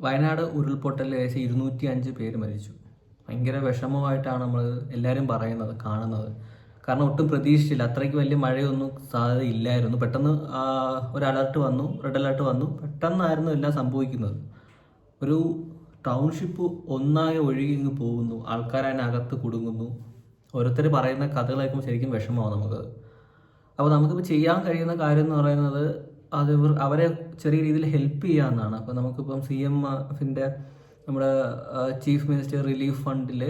വയനാട് ഉരുൾപൊട്ടലിൽ ഏകദേശം ഇരുന്നൂറ്റി അഞ്ച് പേര് മരിച്ചു. ഭയങ്കര വിഷമമായിട്ടാണ് നമ്മൾ എല്ലാവരും പറയുന്നത് കാണുന്നത്. കാരണം ഒട്ടും പ്രതീക്ഷിച്ചില്ല. അത്രയ്ക്ക് വലിയ മഴയൊന്നും സാധ്യത ഇല്ലായിരുന്നു. പെട്ടെന്ന് ഒരു അലർട്ട് വന്നു റെഡ് അലർട്ട് വന്നു. പെട്ടെന്നായിരുന്നു എല്ലാം സംഭവിക്കുന്നത്. ഒരു ടൗൺഷിപ്പ് ഒന്നാകെ ഒഴുകി ഇങ്ങ് പോകുന്നു. ആൾക്കാർ അതിനകത്ത് കുടുങ്ങുന്നു. ഓരോരുത്തർ പറയുന്ന കഥകളായിരിക്കും ശരിക്കും വിഷമമാണ് നമുക്ക്. അപ്പോൾ നമുക്കിപ്പോൾ ചെയ്യാൻ കഴിയുന്ന കാര്യം എന്ന് പറയുന്നത് അത് അവരെ ചെറിയ രീതിയിൽ ഹെൽപ്പ് ചെയ്യാമെന്നാണ് അപ്പോൾ നമുക്കിപ്പം സി എം എഫിന്റെ നമ്മുടെ ചീഫ് മിനിസ്റ്റർ റിലീഫ് ഫണ്ടിൽ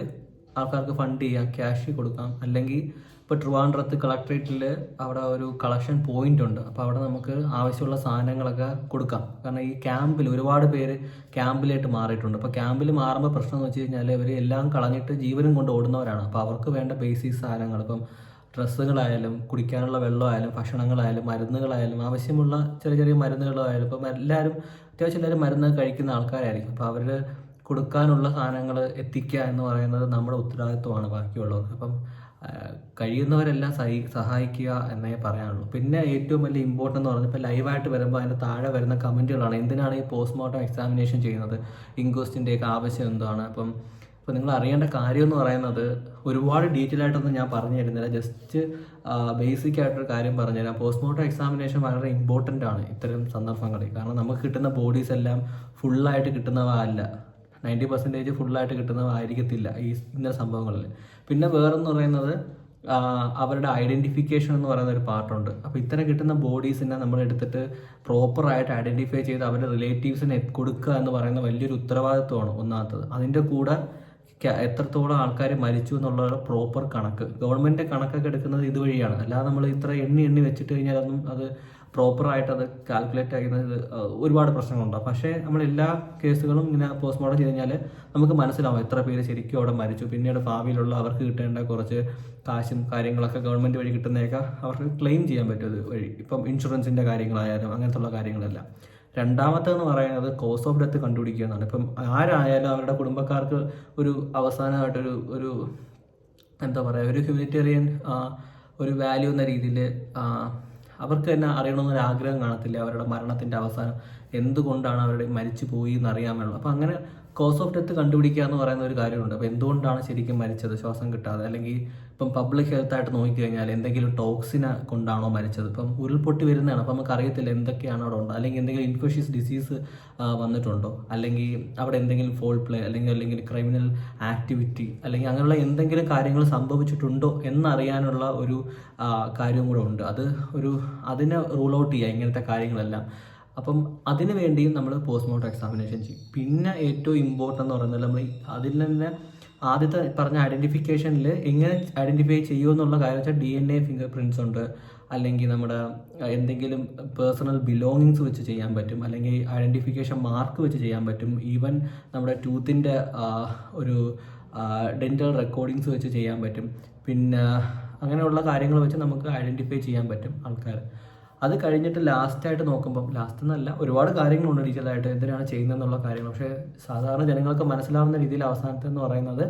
ആൾക്കാർക്ക് ഫണ്ട് ചെയ്യാം ക്യാഷ് കൊടുക്കാം. അല്ലെങ്കിൽ ഇപ്പോൾ ട്രിവാൻഡ്രത്ത് കളക്ട്രേറ്റിൽ അവിടെ ഒരു കളക്ഷൻ പോയിന്റ് ഉണ്ട്. അപ്പോൾ അവിടെ നമുക്ക് ആവശ്യമുള്ള സാധനങ്ങളൊക്കെ കൊടുക്കാം. കാരണം ഈ ക്യാമ്പിൽ ഒരുപാട് പേര് ക്യാമ്പിലായിട്ട് മാറിയിട്ടുണ്ട്. അപ്പോൾ ക്യാമ്പിൽ മാറുമ്പോൾ പ്രശ്നം എന്ന് വെച്ച് കഴിഞ്ഞാൽ ഇവർ എല്ലാം കളഞ്ഞിട്ട് ജീവനും കൊണ്ട് ഓടുന്നവരാണ്. അപ്പോൾ അവർക്ക് വേണ്ട ബേസിക് സാധനങ്ങൾ ഇപ്പം ഡ്രസ്സുകളായാലും കുടിക്കാനുള്ള വെള്ളമായാലും ഭക്ഷണങ്ങളായാലും മരുന്നുകളായാലും ആവശ്യമുള്ള ചെറിയ ചെറിയ മരുന്നുകളായാലും ഇപ്പം എല്ലാവരും അത്യാവശ്യം എല്ലാവരും മരുന്ന് കഴിക്കുന്ന ആൾക്കാരായിരിക്കും. അപ്പോൾ അവർ കൊടുക്കാനുള്ള സാധനങ്ങൾ എത്തിക്കുക എന്ന് പറയുന്നത് നമ്മുടെ ഉത്തരവാദിത്വമാണ് ബാക്കിയുള്ളവർക്ക് അപ്പം കഴിയുന്നവരെല്ലാം സഹി സഹായിക്കുക എന്നേ പറയാനുള്ളൂ. പിന്നെ ഏറ്റവും വലിയ ഇമ്പോർട്ടന്റ് എന്ന് പറഞ്ഞാൽ ഇപ്പോൾ ലൈവായിട്ട് വരുമ്പോൾ അതിന്റെ താഴെ വരുന്ന കമന്റുകളാണ് എന്തിനാണ് ഈ പോസ്റ്റ്മോർട്ടം എക്സാമിനേഷൻ ചെയ്യുന്നത്? ഇൻക്വസ്റ്റിന്റെയൊക്കെ ആവശ്യം എന്താണ്? അപ്പം അപ്പോൾ നിങ്ങൾ അറിയേണ്ട കാര്യം എന്ന് പറയുന്നത് ഒരുപാട് ഡീറ്റെയിൽ ആയിട്ടൊന്നും ഞാൻ പറഞ്ഞു തരുന്നില്ല ജസ്റ്റ് ബേസിക് ആയിട്ടൊരു കാര്യം പറഞ്ഞു പറഞ്ഞുതരാം. പോസ്റ്റ്മോർട്ടം എക്സാമിനേഷൻ വളരെ ഇമ്പോർട്ടന്റ് ആണ് ഇത്തരം സന്ദർഭങ്ങളിൽ. കാരണം നമുക്ക് കിട്ടുന്ന ബോഡീസ് എല്ലാം ഫുള്ളായിട്ട് കിട്ടുന്നവ അല്ല നയന്റി പെർസെന്റേജ് ഫുള്ളായിട്ട് കിട്ടുന്നവ ആയിരിക്കത്തില്ല ഈ ഇന്ന സംഭവങ്ങളിൽ. പിന്നെ വേറെന്ന് പറയുന്നത് അവരുടെ ഐഡന്റിഫിക്കേഷൻ എന്ന് പറയുന്ന ഒരു പാർട്ടുണ്ട് അപ്പോൾ ഇത്തരം കിട്ടുന്ന ബോഡീസിനെ നമ്മൾ എടുത്തിട്ട് പ്രോപ്പറായിട്ട് ഐഡന്റിഫൈ ചെയ്ത് അവരുടെ റിലേറ്റീവ്സിനെ കൊടുക്കുക എന്ന് പറയുന്ന വലിയൊരു ഉത്തരവാദിത്വമാണ് ഒന്നാമത്തത്. അതിന്റെ കൂടെ എത്രത്തോളം ആൾക്കാർ മരിച്ചു എന്നുള്ള പ്രോപ്പർ കണക്ക്. ഗവൺമെന്റ് കണക്കൊക്കെ എടുക്കുന്നത് ഇതുവഴിയാണ്. അല്ലാതെ നമ്മൾ ഇത്ര എണ്ണി എണ്ണി വെച്ചിട്ട് കഴിഞ്ഞാൽ കഴിഞ്ഞാലൊന്നും അത് പ്രോപ്പറായിട്ട് അത് കാൽക്കുലേറ്റ് അഹ് ഒരുപാട് പ്രശ്നങ്ങളുണ്ട് പക്ഷേ നമ്മൾ എല്ലാ കേസുകളും ഇങ്ങനെ പോസ്റ്റ്മോർട്ടം ചെയ്ത് കഴിഞ്ഞാൽ നമുക്ക് മനസ്സിലാവും എത്ര പേര് ശരിക്കും അവിടെ മരിച്ചു. പിന്നീട് ഭാവിയിലുള്ള അവർക്ക് കിട്ടേണ്ട കുറച്ച് കാശും കാര്യങ്ങളൊക്കെ ഗവൺമെന്റ് വഴി കിട്ടുന്നതൊക്കെ അവർക്ക് ക്ലെയിം ചെയ്യാൻ പറ്റും വഴി. ഇപ്പം ഇൻഷുറൻസിന്റെ കാര്യങ്ങളായാലും അങ്ങനത്തുള്ള കാര്യങ്ങളെല്ലാം. രണ്ടാമത്തേന്ന് പറയുന്നത് കോസ് ഓഫ് ഡെത്ത് കണ്ടുപിടിക്കുക എന്നാണ് ഇപ്പം ആരായാലും അവരുടെ കുടുംബക്കാർക്ക് ഒരു അവസാനമായിട്ടൊരു ഒരു എന്താ പറയുക ഒരു ഹ്യൂമാനിറ്റേറിയൻ ഒരു വാല്യൂ എന്ന രീതിയിൽ അവർക്ക് തന്നെ അറിയണമെന്നൊരു ആഗ്രഹം കാണത്തില്ല അവരുടെ മരണത്തിന്റെ അവസാനം. എന്തുകൊണ്ടാണ് അവരുടെ മരിച്ചു പോയി എന്ന് അറിയാൻ വേണം അപ്പം അങ്ങനെ കോസ് ഓഫ് ഡെത്ത് കണ്ടുപിടിക്കുക എന്ന് പറയുന്ന ഒരു കാര്യമുണ്ട്. അപ്പോൾ എന്തുകൊണ്ടാണ് ശരിക്കും മരിച്ചത്? ശ്വാസം കിട്ടാതെ? അല്ലെങ്കിൽ ഇപ്പം പബ്ലിക് ഹെൽത്ത് ആയിട്ട് നോക്കിക്കഴിഞ്ഞാൽ എന്തെങ്കിലും ടോക്സിനെ കൊണ്ടാണോ മരിച്ചത്? ഇപ്പം ഉരുൾപൊട്ടി വരുന്നതാണ്. അപ്പം നമുക്ക് അറിയത്തില്ല എന്തൊക്കെയാണ് അവിടെ ഉണ്ടോ. അല്ലെങ്കിൽ എന്തെങ്കിലും ഇൻഫെഷ്യസ് ഡിസീസ് വന്നിട്ടുണ്ടോ? അല്ലെങ്കിൽ അവിടെ എന്തെങ്കിലും ഫോൾ പ്ലേ അല്ലെങ്കിൽ അല്ലെങ്കിൽ ക്രിമിനൽ ആക്ടിവിറ്റി അല്ലെങ്കിൽ അങ്ങനെയുള്ള എന്തെങ്കിലും കാര്യങ്ങൾ സംഭവിച്ചിട്ടുണ്ടോ എന്നറിയാനുള്ള ഒരു കാര്യവും കാര്യം കൂടെ ഉണ്ട്. അത് ഒരു അതിനെ റൂൾ ഔട്ട് ചെയ്യുക ഇങ്ങനത്തെ കാര്യങ്ങളെല്ലാം. അപ്പം അതിനു വേണ്ടിയും നമ്മൾ പോസ്റ്റ്മോർട്ടം എക്സാമിനേഷൻ ചെയ്യും. പിന്നെ ഏറ്റവും ഇമ്പോർട്ടന്റ് എന്ന് പറയുന്നത് നമ്മൾ അതിൽ തന്നെ ആദ്യത്തെ പറഞ്ഞ ഐഡന്റിഫിക്കേഷനിൽ എങ്ങനെ ഐഡന്റിഫൈ ചെയ്യുമെന്നുള്ള കാര്യം വെച്ചാൽ D N A fingerprints ഉണ്ട്. അല്ലെങ്കിൽ നമ്മുടെ എന്തെങ്കിലും പേഴ്സണൽ ബിലോങ്ങിങ്സ് വെച്ച് ചെയ്യാൻ പറ്റും. അല്ലെങ്കിൽ ഐഡന്റിഫിക്കേഷൻ മാർക്ക് വെച്ച് ചെയ്യാൻ പറ്റും. ഈവൻ നമ്മുടെ ടൂത്തിന്റെ ഒരു ഡെന്റൽ റെക്കോർഡിങ്സ് വെച്ച് ചെയ്യാൻ പറ്റും. പിന്നെ അങ്ങനെയുള്ള കാര്യങ്ങൾ വെച്ച് നമുക്ക് ഐഡന്റിഫൈ ചെയ്യാൻ പറ്റും ആൾക്കാർ അത് കഴിഞ്ഞിട്ട് ലാസ്റ്റായിട്ട് നോക്കുമ്പം ലാസ്റ്റ് എന്നല്ല ഒരുപാട് കാര്യങ്ങളുണ്ട് ഡീറ്റെയിൽ എന്തിനാണ് ചെയ്യുന്നതെന്നുള്ള കാര്യങ്ങൾ. പക്ഷേ സാധാരണ ജനങ്ങൾക്ക് മനസ്സിലാവുന്ന രീതിയിൽ അവസാനത്തെ എന്ന് പറയുന്നത്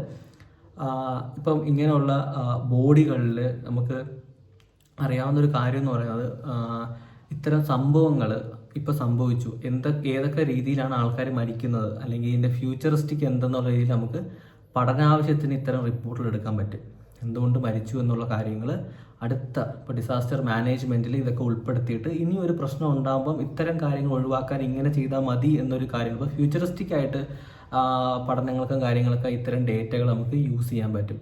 ഇപ്പം ഇങ്ങനെയുള്ള ബോഡികളിൽ നമുക്ക് അറിയാവുന്ന ഒരു കാര്യം എന്ന് പറയുന്നത് ഇത്തരം സംഭവങ്ങൾ ഇപ്പോൾ സംഭവിച്ചു. എന്തൊക്കെ ഏതൊക്കെ രീതിയിലാണ് ആൾക്കാർ മരിക്കുന്നത്? അല്ലെങ്കിൽ ഇതിന്റെ ഫ്യൂച്ചറിസ്റ്റിക് എന്തെന്നുള്ള രീതിയിൽ നമുക്ക് പഠനാവശ്യത്തിന് ഇത്തരം റിപ്പോർട്ടുകൾ എടുക്കാൻ പറ്റും. എന്തുകൊണ്ട് മരിച്ചു എന്നുള്ള കാര്യങ്ങൾ അടുത്ത ഇപ്പോൾ ഡിസാസ്റ്റർ മാനേജ്മെന്റിൽ ഇതൊക്കെ ഉൾപ്പെടുത്തിയിട്ട് ഇനി ഒരു പ്രശ്നം ഉണ്ടാകുമ്പം ഇത്തരം കാര്യങ്ങൾ ഒഴിവാക്കാൻ ഇങ്ങനെ ചെയ്താൽ മതി എന്നൊരു കാര്യം. ഇപ്പോൾ ഫ്യൂച്ചറിസ്റ്റിക് ആയിട്ട് പഠനങ്ങൾക്കും കാര്യങ്ങൾക്കും ഇത്തരം ഡേറ്റകൾ നമുക്ക് യൂസ് ചെയ്യാൻ പറ്റും.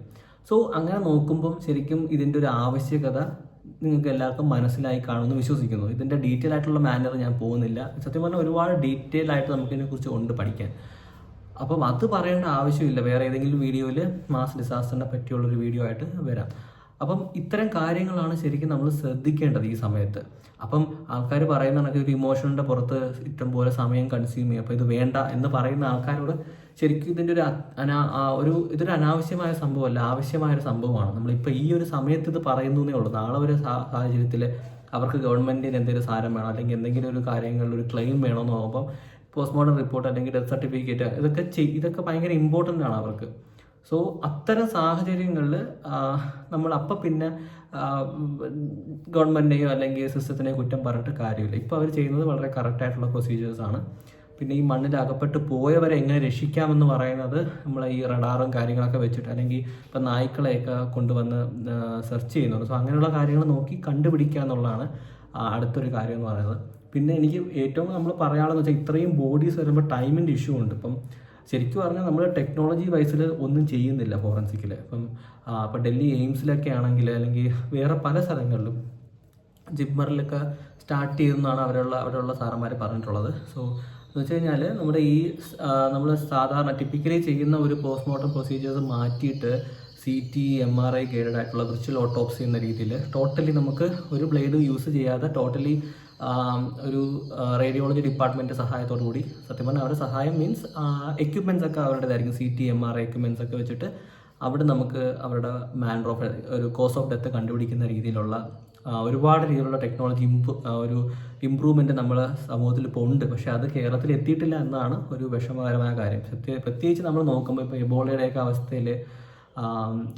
സോ അങ്ങനെ നോക്കുമ്പം ശരിക്കും ഇതിന്റെ ഒരു ആവശ്യകത നിങ്ങൾക്ക് എല്ലാവർക്കും മനസ്സിലായി കാണുമെന്ന് വിശ്വസിക്കുന്നു. ഇതിന്റെ ഡീറ്റെയിൽ ആയിട്ടുള്ള മാനർ ഞാൻ പോകുന്നില്ല. സത്യം പറഞ്ഞാൽ ഒരുപാട് ഡീറ്റെയിൽ ആയിട്ട് നമുക്ക് ഇതിനെക്കുറിച്ച് ഉണ്ട് പഠിക്കാൻ. അപ്പം അത് പറയേണ്ട ആവശ്യമില്ല. വേറെ ഏതെങ്കിലും വീഡിയോയിൽ മാസ് ഡിസാസ്റ്ററിനെ പറ്റിയുള്ള ഒരു വീഡിയോ ആയിട്ട് വരാം. അപ്പം ഇത്തരം കാര്യങ്ങളാണ് ശരിക്കും നമ്മൾ ശ്രദ്ധിക്കേണ്ടത് ഈ സമയത്ത്. അപ്പം ആൾക്കാർ പറയുന്ന കണക്ക് ഒരു ഇമോഷനിന്റെ പുറത്ത് ഇഷ്ടം പോലെ സമയം കൺസ്യൂം ചെയ്യും അപ്പോൾ ഇത് വേണ്ട എന്ന് പറയുന്ന ആൾക്കാരോട് ശരിക്കും ഇതിന്റെ ഒരു അനാ ഒരു ഇതൊരു അനാവശ്യമായ സംഭവമല്ല ആവശ്യമായ ഒരു സംഭവമാണ്. നമ്മളിപ്പോൾ ഈ ഒരു സമയത്ത് ഇത് പറയുന്നു എന്നേ ഉള്ളൂ. നാളെ ഒരു സാഹചര്യത്തിൽ അവർക്ക് ഗവൺമെന്റിന് എന്തെങ്കിലും സാരം വേണം? അല്ലെങ്കിൽ എന്തെങ്കിലും ഒരു കാര്യങ്ങളിൽ ഒരു ക്ലെയിം വേണമെന്ന് നോക്കുമ്പോൾ പോസ്റ്റ്മോർട്ടം റിപ്പോർട്ട് അല്ലെങ്കിൽ ഡെത്ത് സർട്ടിഫിക്കറ്റ് ഇതൊക്കെ ഇതൊക്കെ ഭയങ്കര ഇമ്പോർട്ടന്റ് ആണ് അവർക്ക്. സോ അത്തരം സാഹചര്യങ്ങളിൽ നമ്മൾ അപ്പം പിന്നെ ഗവൺമെന്റിനെയോ അല്ലെങ്കിൽ സിസ്റ്റത്തിനെയോ കുറ്റം പറഞ്ഞിട്ട് കാര്യമില്ല. ഇപ്പോൾ അവർ ചെയ്യുന്നത് വളരെ കറക്റ്റായിട്ടുള്ള പ്രൊസീജിയേഴ്സ് ആണ്. പിന്നെ ഈ മണ്ണിൽ അകപ്പെട്ട് പോയവരെ എങ്ങനെ രക്ഷിക്കാമെന്ന് പറയുന്നത് നമ്മൾ ഈ റഡാറും കാര്യങ്ങളൊക്കെ വെച്ചിട്ട് അല്ലെങ്കിൽ ഇപ്പം നായ്ക്കളെയൊക്കെ കൊണ്ടുവന്ന് സെർച്ച് ചെയ്യുന്നുണ്ട്. സോ അങ്ങനെയുള്ള കാര്യങ്ങൾ നോക്കി കണ്ടുപിടിക്കുക എന്നുള്ളതാണ് അടുത്തൊരു കാര്യം എന്ന് പറയുന്നത്. പിന്നെ എനിക്ക് ഏറ്റവും നമ്മൾ പറയാനുള്ളത് വെച്ചാൽ ഇത്രയും ബോഡീസ് വരുമ്പോൾ ടൈമിന്റെ ഇഷ്യൂ ഉണ്ട്. ഇപ്പം ശരിക്കും പറഞ്ഞാൽ നമ്മൾ ടെക്നോളജി വൈസിൽ ഒന്നും ചെയ്യുന്നില്ല ഫോറൻസിക്കിൽ ഇപ്പം ഇപ്പം ഡൽഹി എയിംസിലൊക്കെ ആണെങ്കിൽ അല്ലെങ്കിൽ വേറെ പല സ്ഥലങ്ങളിലും ജിപ്മറിലൊക്കെ സ്റ്റാർട്ട് ചെയ്തെന്നാണ് അവരുള്ള അവരുള്ള സാറന്മാർ പറഞ്ഞിട്ടുള്ളത്. സോ എന്ന് വെച്ച് കഴിഞ്ഞാൽ നമ്മുടെ ഈ നമ്മൾ സാധാരണ ടിപ്പിക്കലി ചെയ്യുന്ന ഒരു പോസ്റ്റ്മോർട്ടം പ്രൊസീജിയേഴ്സ് മാറ്റിയിട്ട് C T M R I guided ആയിട്ടുള്ള വിർച്വൽ ഓട്ടോപ്സി എന്ന രീതിയിൽ ടോട്ടലി നമുക്ക് ഒരു ബ്ലേഡ് യൂസ് ചെയ്യാതെ ടോട്ടലി ഒരു റേഡിയോളജി ഡിപ്പാർട്ട്മെന്റ് സഹായത്തോടു കൂടി സത്യം പറഞ്ഞാൽ അവരുടെ സഹായം മീൻസ് എക്യുപ്മെന്റ്സ് ഒക്കെ അവരുടേതായിരിക്കും. C T M R I equipments ഒക്കെ വെച്ചിട്ട് അവിടെ നമുക്ക് അവരുടെ മാൻ ഓഫ് ഒരു കോസ് ഓഫ് ഡെത്ത് കണ്ടുപിടിക്കുന്ന രീതിയിലുള്ള ഒരുപാട് രീതിയിലുള്ള ടെക്നോളജി ഇംപ്രൂ ഒരു ഇമ്പ്രൂവ്മെന്റ് നമ്മളെ സമൂഹത്തിൽ ഇപ്പോൾ ഉണ്ട്. പക്ഷേ അത് കേരളത്തിൽ എത്തിയിട്ടില്ല എന്നാണ് ഒരു വിഷമകരമായ കാര്യം. പ്രത്യേകിച്ച് നമ്മൾ നോക്കുമ്പോൾ ഇപ്പോൾ എബോളയുടെയൊക്കെ അവസ്ഥയിൽ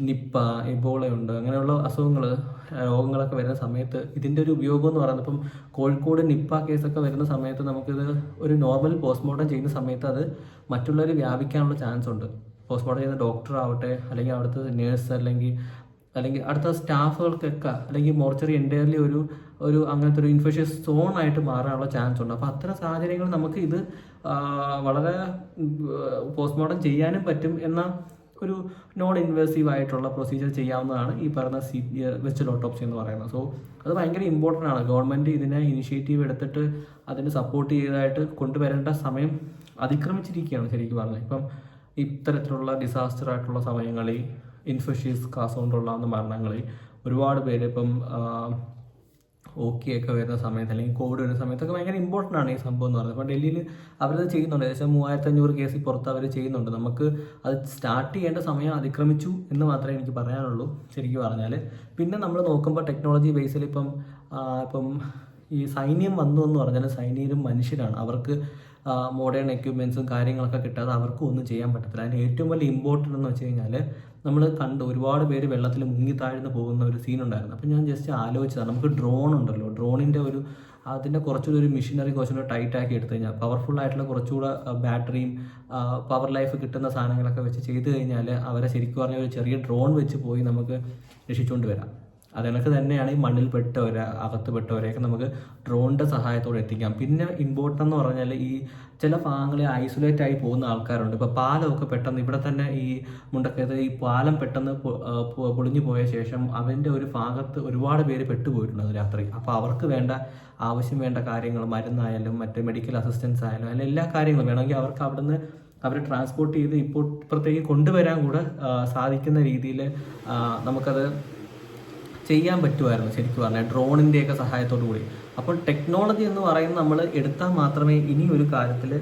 നിപ്പ എബോളയുണ്ട് അങ്ങനെയുള്ള അസുഖങ്ങൾ രോഗങ്ങളൊക്കെ വരുന്ന സമയത്ത് ഇതിന്റെ ഒരു ഉപയോഗം എന്ന് പറയുന്നത് ഇപ്പം കോഴിക്കോട് നിപ്പ കേസൊക്കെ വരുന്ന സമയത്ത് നമുക്കിത് ഒരു നോർമൽ പോസ്റ്റ്മോർട്ടം ചെയ്യുന്ന സമയത്ത് അത് മറ്റുള്ളവർ വ്യാപിക്കാനുള്ള ചാൻസ് ഉണ്ട്. പോസ്റ്റ്മോർട്ടം ചെയ്യുന്ന ഡോക്ടർ ആവട്ടെ അല്ലെങ്കിൽ അവിടുത്തെ നേഴ്സ് അല്ലെങ്കിൽ അല്ലെങ്കിൽ അടുത്ത സ്റ്റാഫുകൾക്കൊക്കെ അല്ലെങ്കിൽ മോർച്ചറി എന്റയർലി ഒരു ഒരു അങ്ങനത്തെ ഒരു ഇൻഫെക്ഷ്യസ് സോൺ ആയിട്ട് മാറാനുള്ള ചാൻസ് ഉണ്ട്. അപ്പോൾ അത്തരം സാഹചര്യങ്ങൾ നമുക്ക് ഇത് വളരെ പോസ്റ്റ്മോർട്ടം ചെയ്യാനും പറ്റും എന്ന ഒരു നോൺ ഇൻവേസീവ് ആയിട്ടുള്ള പ്രൊസീജിയർ ചെയ്യാവുന്നതാണ് ഈ പറഞ്ഞ സി വെച്ചൽ ഓട്ടോപ്സി എന്ന് പറയുന്നത്. സോ അത് ഭയങ്കര ഇമ്പോർട്ടന്റ് ആണ്. ഗവൺമെന്റ് ഇതിനെ ഇനിഷ്യേറ്റീവ് എടുത്തിട്ട് അതിന് സപ്പോർട്ട് ചെയ്തതായിട്ട് കൊണ്ടുവരേണ്ട സമയം അതിക്രമിച്ചിരിക്കുകയാണ് ശരിക്കും പറഞ്ഞത് ഇപ്പം ഇത്തരത്തിലുള്ള ഡിസാസ്റ്റർ ആയിട്ടുള്ള സമയങ്ങളിൽ ഇൻഫെഷ്യസ് കാസ് കൊണ്ടുള്ള മരണങ്ങളിൽ ഒരുപാട് പേര് ഇപ്പം ഓക്കെ ഒക്കെ വരുന്ന സമയത്ത് അല്ലെങ്കിൽ കോവിഡ് വരുന്ന സമയത്തൊക്കെ ഭയങ്കര ഇമ്പോർട്ടന്റ് ആണ് ഈ സംഭവം എന്ന് പറയുന്നത്. അപ്പോൾ ഡൽഹിയിൽ അവരത് ചെയ്യുന്നുണ്ട്. ഏകദേശം മൂവായിരത്തി അഞ്ഞൂറ് കേസിൽ പുറത്ത് അവർ ചെയ്യുന്നുണ്ട്. നമുക്ക് അത് സ്റ്റാർട്ട് ചെയ്യേണ്ട സമയം അതിക്രമിച്ചു എന്ന് മാത്രമേ എനിക്ക് പറയാനുള്ളൂ ശരിക്കും പറഞ്ഞാൽ പിന്നെ നമ്മൾ നോക്കുമ്പോൾ ടെക്നോളജി ബേസിൽ ഇപ്പം ഇപ്പം ഈ സൈന്യം വന്നു എന്ന് പറഞ്ഞാൽ സൈനികരും മനുഷ്യരാണ്. അവർക്ക് മോഡേൺ എക്യുപ്മെൻസും കാര്യങ്ങളൊക്കെ കിട്ടാതെ അവർക്കും ഒന്നും ചെയ്യാൻ പറ്റത്തില്ല. അതിന് ഏറ്റവും വലിയ ഇമ്പോർട്ടന്റ് എന്ന് വെച്ച് കഴിഞ്ഞാൽ നമ്മൾ കണ്ട് ഒരുപാട് പേര് വെള്ളത്തിൽ മുങ്ങി താഴ്ന്നു പോകുന്ന ഒരു സീൻ ഉണ്ടായിരുന്നു. അപ്പോൾ ഞാൻ ജസ്റ്റ് ആലോചിച്ചതാണ്. നമുക്ക് ഡ്രോൺ ഉണ്ടല്ലോ. ഡ്രോണിന്റെ ഒരു അതിന്റെ കുറച്ചുകൂടി ഒരു മെഷീനറി കുറച്ചുകൂടി ടൈറ്റ് ആക്കി എടുത്തു കഴിഞ്ഞാൽ പവർഫുൾ ആയിട്ടുള്ള കുറച്ചുകൂടെ ബാറ്ററിയും പവർ ലൈഫ് കിട്ടുന്ന സാധനങ്ങളൊക്കെ വെച്ച് ചെയ്ത് കഴിഞ്ഞാൽ അവരെ ശരിക്കും പറഞ്ഞാൽ ഒരു ചെറിയ ഡ്രോൺ വെച്ച് പോയി നമുക്ക് രക്ഷിച്ചുകൊണ്ട് വരാം. അതിനൊക്കെ തന്നെയാണ് ഈ മണ്ണിൽ പെട്ടവരെ അകത്ത് പെട്ടവരെയൊക്കെ നമുക്ക് ഡ്രോണിന്റെ സഹായത്തോടെ എത്തിക്കാം. പിന്നെ ഇമ്പോർട്ടന്റ് എന്ന് പറഞ്ഞാൽ ഈ ചില ഭാഗങ്ങളിൽ ഐസൊലേറ്റ് ആയി പോകുന്ന ആൾക്കാരുണ്ട്. ഇപ്പോൾ പാലമൊക്കെ പെട്ടെന്ന് ഇവിടെ തന്നെ ഈ മുണ്ടക്കയത്ത് ഈ പാലം പെട്ടെന്ന് പൊളിഞ്ഞു പോയ ശേഷം അവന്റെ ഒരു ഭാഗത്ത് ഒരുപാട് പേര് പെട്ടുപോയിട്ടുണ്ട് രാത്രി. അപ്പോൾ അവർക്ക് വേണ്ട ആവശ്യം വേണ്ട കാര്യങ്ങൾ മരുന്നായാലും മറ്റ് മെഡിക്കൽ അസിസ്റ്റൻസ് ആയാലും അതിൽ എല്ലാ കാര്യങ്ങളും വേണമെങ്കിൽ അവർക്ക് അവിടുന്ന് അവരെ ട്രാൻസ്പോർട്ട് ചെയ്ത് ഇപ്പോൾ ഇപ്പുറത്തേക്ക് കൊണ്ടുവരാൻ കൂടെ സാധിക്കുന്ന രീതിയിൽ നമുക്കത് ചെയ്യാൻ പറ്റുമായിരുന്നു ശരിക്കും പറഞ്ഞാൽ ഡ്രോണിന്റെയൊക്കെ സഹായത്തോടു കൂടി അപ്പോൾ ടെക്നോളജി എന്ന് പറയുന്നത് നമ്മൾ എടുത്താൽ മാത്രമേ ഇനി ഒരു കാര്യത്തിൽ